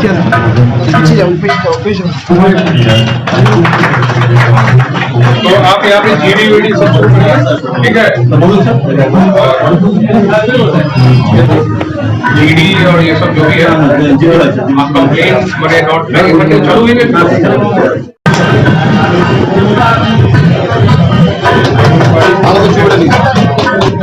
पीछे जाओ पीछे जाओ पीछे तो आप यहाँ पे जीडी वीडी सब ठीक है जीडी और ये सब जो भी है कंप्लेन नोट मैंने चालू ही?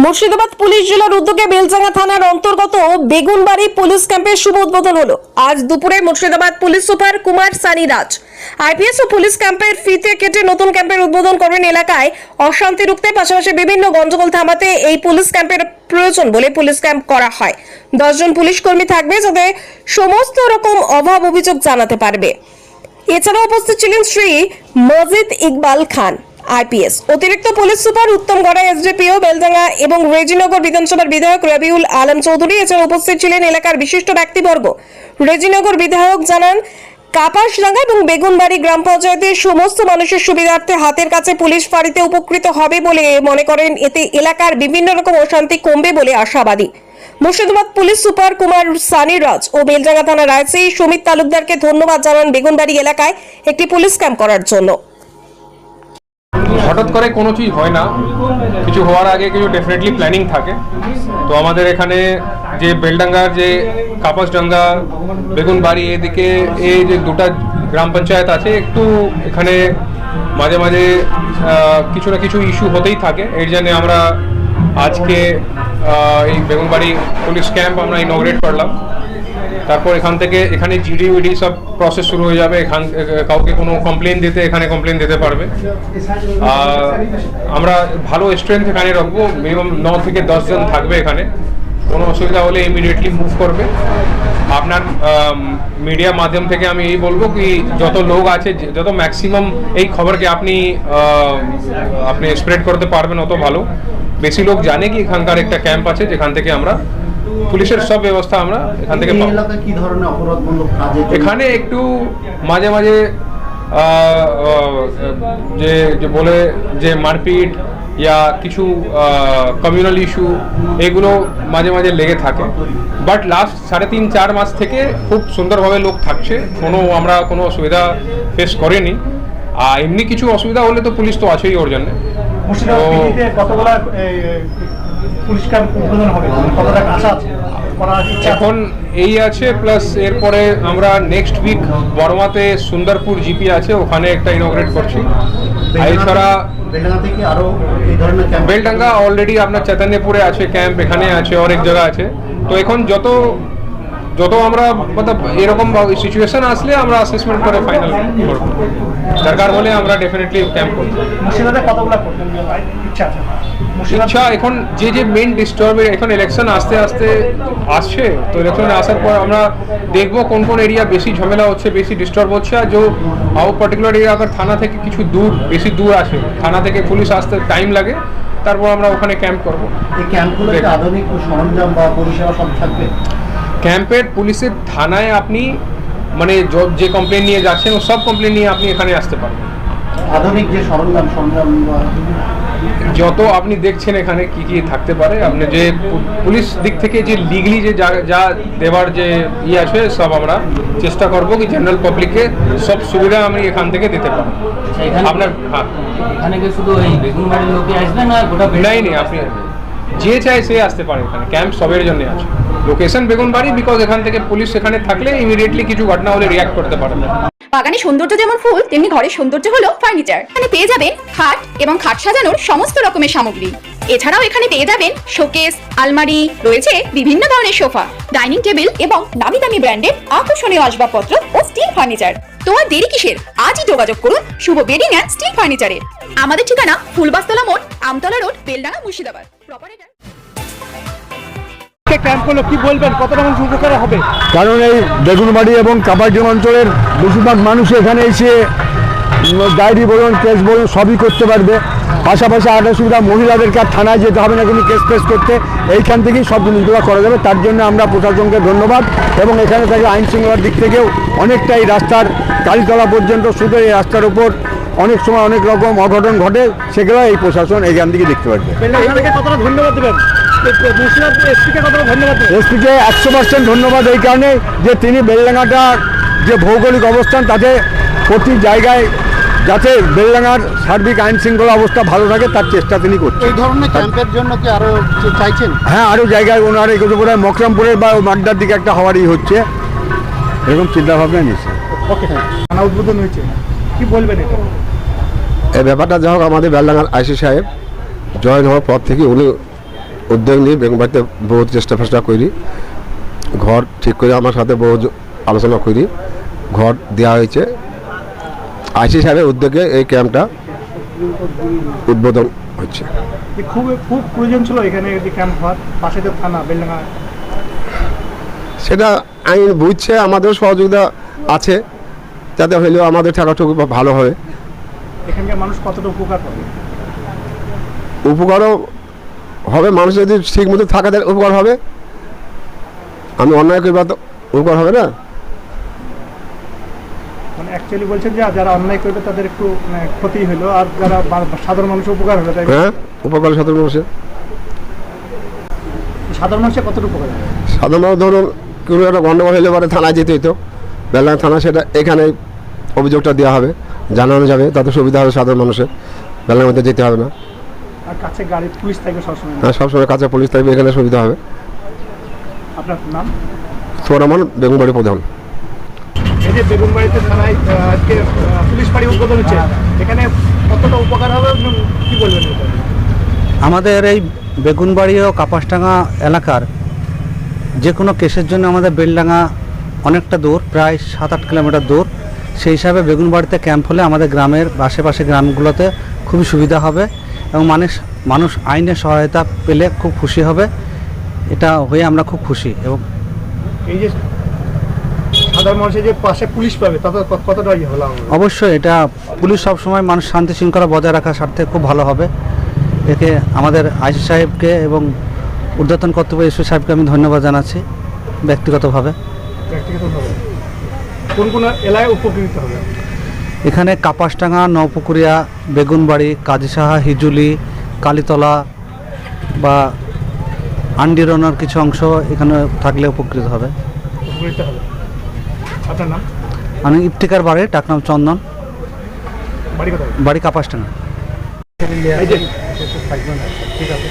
মুর্শিদাবাদ পুলিশ জেলার উদ্যোগে বেলজাঙ্গা থানার অন্তর্গত বেগুনবাড়ি পুলিশ ক্যাম্পের শুভ উদ্বোধন হলো। আজ দুপুরে Murshidabad police super Kumar Sunny Raj IPS ও পুলিশ ক্যাম্পের ফিতে কেটে নতুন ক্যাম্পের উদ্বোধন করেন এলাকায়। অশান্তি রুখতে পাশাপাশি বিভিন্ন গন্ডগোল থামাতে এই পুলিশ ক্যাম্পের প্রয়োজন বলে পুলিশ ক্যাম্প করা হয়। দশজন পুলিশ কর্মী থাকবে যাতে সমস্ত রকম অভাব অভিযোগ জানাতে পারবে। এছাড়া উপস্থিত ছিলেন শ্রী মজিদ ইকবাল খান। আইপিএস অতিরিক্ত police super Uttam Garai, SDPO, Beldanga এবং রেজিনগর বিধানসভার বিধায়ক রবিউল আলম চৌধুরী এছাড়া উপস্থিত ছিলেন এলাকার বিশিষ্ট ব্যক্তিবর্গ। রেজিনগর বিধায়ক জানান, কাপাসডাঙ্গা এবং বেগুনবাড়ি গ্রাম পঞ্চায়েতের সমস্ত মানুষের সুবিধার্থে হাতের কাছে পুলিশ ফাঁড়িতে উপকৃত হবে বলে মনে করেন। এতে এলাকার বিভিন্ন রকম অশান্তি কমবে বলে আশাবাদী। মুর্শিদাবাদ পুলিশ সুপার কুমার সানি রাজ ও বেলডাঙ্গা থানার আইসি সুমিত তালুকদারকে ধন্যবাদ জানান বেগুনবাড়ি এলাকায় একটি পুলিশ ক্যাম্প করার জন্য। হঠাৎ করে কোনো চিজ হয় না। কিছু হওয়ার আগে কিছু ডেফিনেটলি প্ল্যানিং থাকে। তো আমাদের এখানে যে বেলডাঙ্গার যে কাপাসডাঙ্গা, বেগুনবাড়ি এদিকে এই যে দুটা গ্রাম পঞ্চায়েত আছে, একটু এখানে মাঝে মাঝে কিছু না কিছু ইস্যু হতেই থাকে। এর জন্য আমরা আজকে এই বেগুনবাড়ি পুলিশ ক্যাম্প আমরা ইনগ্রেট করলাম। তারপর এখান থেকে এখানে জিডি উইডি সব প্রসেস শুরু হয়ে যাবে। এখান কাউকে কোনো কমপ্লেন দিতে এখানে কমপ্লেন দিতে পারবে। আমরা ভালো স্ট্রেংথ এখানে রাখব। মিনিমাম ন থেকে দশ জন থাকবে এখানে। কোনো অসুবিধা হলে ইমিডিয়েটলি মুভ করবে। আপনার মিডিয়া মাধ্যম থেকে আমি এই বলব কি, যত লোক আছে যত ম্যাক্সিমাম এই খবরকে আপনি আপনি স্প্রেড করতে পারবেন, অত ভালো। বেশি লোক জানে কি এখানকার একটা ক্যাম্প আছে, যেখান থেকে আমরা পুলিশের সব ব্যবস্থা আমরা এখান থেকে কি ধরনের অপরাধমূলক এখানে একটু মাঝে মাঝে যে যে বলে যে মারপিট ইয়া কিছু কমিউনাল ইস্যু এগুলো মাঝে মাঝে লেগে থাকে। বাট লাস্ট সাড়ে তিন চার মাস থেকে খুব সুন্দরভাবে লোক থাকছে। কোনো আমরা কোনো অসুবিধা ফেস করিনি। আর এমনি কিছু অসুবিধা হলে তো পুলিশ তো আছেই ওর জন্য। ক্যাম্প উদ্বোধন হবে। কতটা আশা আছে? এখন এই আছে প্লাস এরপরে আমরা নেক্সট উইক বর্মাতে সুন্দরপুর জিপি আছে ওখানে একটা ইনোগ্রেট করছি। এছাড়া বেলডাঙ্গা অলরেডি আপনার চৈতন্যপুরে আছে ক্যাম্প এখানে আছে অনেক জায়গা আছে। তো এখন যত যত আমরা মতলব এরকম সিচুয়েশন আসলে আমরা অ্যাসেসমেন্ট করে ফাইনাল করব। দরকার হলে আমরা ডেফিনেটলি ক্যাম্প করব। মুর্শিদাবাদে কতগুলা করতে ইচ্ছা আছে ইচ্ছা এখন যে যে মেন ডিস্টার্ব এখন ইলেকশন আস্তে আস্তে আসছে তো ইলেকশন আসার পর আমরা দেখব কোন কোন এরিয়া বেশি ঝামেলা হচ্ছে বেশি ডিস্টার্ব হচ্ছে আর যে আউ পার্টিকুলার এরিয়া আবার থানা থেকে কিছু দূর বেশি দূর আসে। থানা থেকে পুলিশ আসতে টাইম লাগে তারপর আমরা ওখানে ক্যাম্প করব। এই ক্যাম্পগুলোতে আধুনিক সরঞ্জাম বা পরিষেবা সব থাকবে? ক্যাম্পের পুলিশের থানায় আপনি মানে য- কমপ্লেন নিয়ে যাচ্ছেন সব কমপ্লেন নিয়ে আপনি এখানে আসতে পারবেন আধুনিক যে সরঞ্জাম সরঞ্জাম যত আপনি দেখছেন এখানে কি কি থাকতে পারে আপনি যে পুলিশ দিক থেকে যে লিগলি যে যা যা দেওয়ার যে ই আছে সব আমরা চেষ্টা করব কি জেনারেল পাবলিককে সব সুবিধা আমি এখান থেকে দিতে পারি আপনার হ্যাঁ। এখানে কি শুধু এই বেগুনবাড়ির লোকে আসবে না গোটা নাই নেই আপনি যে চায় সে আসতে পারে এখানে। ক্যাম্প সবের জন্য আছে। লোকেশন বেগুনবাড়ি বিকজ এখান থেকে পুলিশ এখানে থাকলে ইমিডিয়েটলি কিছু ঘটনা হলে রিয়াক্ট করতে পারে বাগানে সৌন্দর্য যেমন ফুল, তেমনি ঘরের সৌন্দর্য হলো ফার্নিচার এখানে পেয়ে যাবেন খাট এবং খাট সাজানোর সমস্ত রকমের সামগ্রী। এছাড়াও এখানে পেয়ে যাবেন শোকেস আলমারি, রয়েছে বিভিন্ন ধরনের সোফা ডাইনিং টেবিল এবং দামি দামি ব্র্যান্ডের আকর্ষণীয় আসবাবপত্র ও স্টিল ফার্নিচার তো আর দেরি কিসের? আজই যোগাযোগ করুন শুভ বেডিং অ্যান্ড স্টিল ফার্নিচারে আমাদের ঠিকানা ফুলবাস্তলা মোড়, Amtala road, Beldanga Murshidabad. Proper camp হলো কি বলবেন? কতটা মানুষ উপকার হবে? কারণ এই বেগুনবাড়ি এবং কাপারডিং অঞ্চলের বেশিরভাগ মানুষ এখানে এসে ডায়েরি বলুন কেস বলুন সবই করতে পারবে। পাশাপাশি আরেকটা সুবিধা মহিলাদেরকে আর থানায় যেতে হবে না কোনো কেস ফেস করতে। এইখান থেকেই সব জিনিসগুলো করা যাবে। তার জন্য আমরা প্রশাসনকে ধন্যবাদ এবং এখানে থেকে আইন শৃঙ্খলার দিক থেকেও অনেকটা এই রাস্তার কালীতলা পর্যন্ত শুধু এই রাস্তার উপর অনেক সময় অনেক রকম অঘটন ঘটে সেগুলো এই প্রশাসন এখান থেকে দেখতে পাচ্ছে ধন্যবাদ দেবেন? এসপিকে একশো পার্সেন্ট ধন্যবাদ এই কারণে যে তিনি বেলডাঙ্গাটার যে ভৌগোলিক অবস্থান তাতে প্রতি জায়গায় যাতে বেলডাঙ্গার সার্বিক আইন শৃঙ্খলা অবস্থা ভালো থাকে তার চেষ্টা তিনি করছেন। এই ধরনের ক্যাম্পের জন্য কি আরও চাইছেন? হ্যাঁ আরও জায়গায় ওনার এগুলো বোধ হয় মকরামপুরের বা মাড্ডার দিকে একটা হওয়ারই হচ্ছে। এরকম চিন্তাভাবনা নিচ্ছে ওকে থানা উদ্বোধন হয়েছে। কি বলবেন এটা? এই ব্যাপারটা যা হোক আমাদের বেলডাঙ্গার আইসি সাহেব জয়েন হওয়ার পর থেকে উনি উদ্যোগ নিয়ে বেঙ্গবাড়িতে বহুত চেষ্টা ফেষ্টা করি ঘর ঠিক করে আমার সাথে বহু আলোচনা করি ঘর দেওয়া হয়েছে। আইসি সাহেবের উদ্যোগে এই ক্যাম্পটা উদ্বোধন হচ্ছে। খুব খুব প্রয়োজন ছিল এখানে ক্যাম্প হওয়ার পাশে তো থানা বেলডাঙ্গা। সেটা আইন বুঝছে আমাদের সহযোগিতা আছে। যাতে হইলেও আমাদের থাকাটুকু ভালো হবে এখানকার মানুষ কতটা উপকার পাবে? উপকারও হবে মানুষ যদি ঠিক মতো থাকা দেয় উপকার হবে। আমি অন্যায় করবার তো উপকার হবে না। মানে অ্যাকচুয়ালি বলছেন যে যারা অন্যায় করবে তাদের একটু মানে ক্ষতি হলো আর যারা সাধারণ মানুষের উপকার হলো তাই হ্যাঁ উপকার সাধারণ মানুষের। সাধারণ মানুষের কতটা উপকার হবে? সাধারণ মানুষ ধরুন কোনো একটা গণ্ডগোল হলে পরে থানায় যেতে হইতো। বেলা থানা সেটা এখানে অভিযোগটা দেওয়া হবে জানানো যাবে তাতে সুবিধা হবে সাধারণ মানুষের। বেলার মধ্যে যেতে হবে না। আর কাছে গাড়ি পুলিশ থাকবে সবসময় হ্যাঁ সবসময় কাছে পুলিশ থাকবে এখানে সুবিধা হবে। আপনার নাম? সোরামান বেগুনবাড়ি প্রধান। এই যে বেগুনবাড়িতে থানায় আজকে পুলিশ বাড়ি উদ্বোধন হচ্ছে এখানে কতটা উপকার হবে কি বলবেন আমাদের এই বেগুনবাড়ি ও কাপাসডাঙ্গা এলাকার যে কোনো কেসের জন্য আমাদের বেলডাঙ্গা অনেকটা দূর। প্রায় সাত আট কিলোমিটার দূর। সেই হিসাবে বেগুনবাড়িতে ক্যাম্প হলে আমাদের গ্রামের আশেপাশে গ্রামগুলোতে খুবই সুবিধা হবে এবং মানুষ মানুষ আইনের সহায়তা পেলে খুব খুশি হবে। এটা হয়ে আমরা খুব খুশি এবং এই যে সাধারণ মানুষের যে পাশে পুলিশ পাবে তত কতটা ইয়ে? অবশ্যই এটা পুলিশ সবসময় মানুষ শান্তি শৃঙ্খলা বজায় রাখার স্বার্থে খুব ভালো হবে। একে আমাদের আইসি সাহেবকে এবং ঊর্ধ্বতন কর্তব্য এসপি সাহেবকে আমি ধন্যবাদ জানাচ্ছি ব্যক্তিগতভাবে। ব্যক্তিগতভাবে। কোন কোন এলাকায় উপকৃত হবে? এখানে কাপাসডাঙ্গা নৌপুকুরিয়া বেগুনবাড়ি কাজীসাহা হিজুলি কালীতলা বা আন্ডিরনার কিছু অংশ এখানে থাকলে উপকৃত হবে। উপকৃত হবে। আপনার নাম? আমি ইফতিকার বাড়ি ডাকনাম চন্দন। বাড়ি কোথায়? বাড়ি কাপাসডাঙ্গা এই যে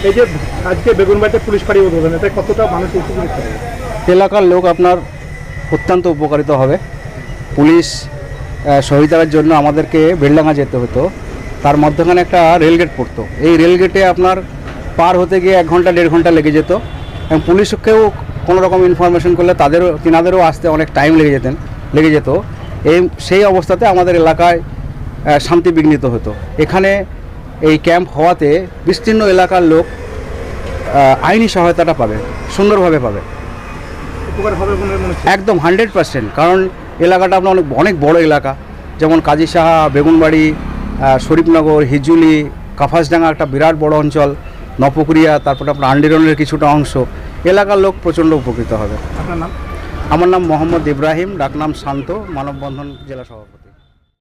এই যে আজকে বেগুনবাড়িতে পুলিশ বাড়ি উদ্বোধন এতে কতটা মানুষ উপকৃত হবে? এলাকার লোক আপনার অত্যন্ত উপকারিত হবে। পুলিশ আহ, সহায়তার জন্য আমাদেরকে বেলডাঙ্গা যেতে হতো। তার মধ্যখানে একটা রেলগেট পড়তো। এই রেলগেটে আপনার পার হতে গিয়ে এক ঘণ্টা দেড় ঘণ্টা লেগে যেত এবং পুলিশকেও কোনো রকম ইনফরমেশন করলে তাদেরও তিনাদেরও আসতে অনেক টাইম লেগে যেতেন লেগে যেত। এই সেই অবস্থাতে আমাদের এলাকায় শান্তি বিঘ্নিত হতো। এখানে এই ক্যাম্প হওয়াতে বিস্তীর্ণ এলাকার লোক আইনি সহায়তাটা পাবে সুন্দরভাবে পাবে। একদম হান্ড্রেড পার্সেন্ট কারণ এলাকাটা আপনার অনেক অনেক বড় এলাকা। যেমন কাজী সাহা বেগুনবাড়ি শরীফনগর হিজুলি কাফাসডাঙ্গা একটা বিরাট বড় অঞ্চল নপুকুরিয়া তারপরে আপনার আন্ডিরনের কিছুটা অংশ। এলাকার লোক প্রচণ্ড উপকৃত হবে। আপনার নাম? আমার নাম মোহাম্মদ ইব্রাহিম ডাকনাম শান্ত মানববন্ধন জেলা সভাপতি।